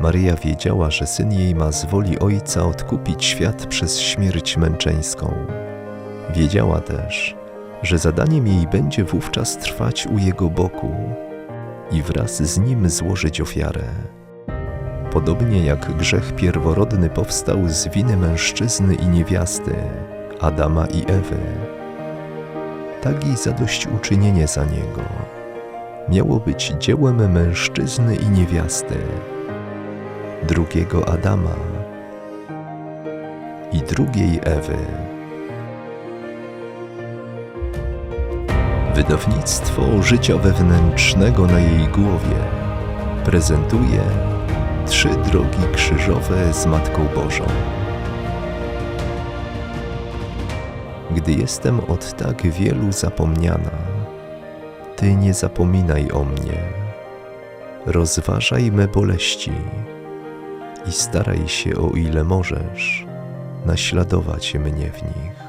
Maryja wiedziała, że syn jej ma z woli Ojca odkupić świat przez śmierć męczeńską. Wiedziała też, że zadaniem jej będzie wówczas trwać u jego boku i wraz z nim złożyć ofiarę. Podobnie jak grzech pierworodny powstał z winy mężczyzny i niewiasty, Adama i Ewy, tak i zadośćuczynienie za niego miało być dziełem mężczyzny i niewiasty, drugiego Adama i drugiej Ewy. Wydawnictwo życia wewnętrznego na jej głowie prezentuje trzy drogi krzyżowe z Matką Bożą. Gdy jestem od tak wielu zapomniana, Ty nie zapominaj o mnie. Rozważaj me boleści i staraj się, o ile możesz, naśladować mnie w nich.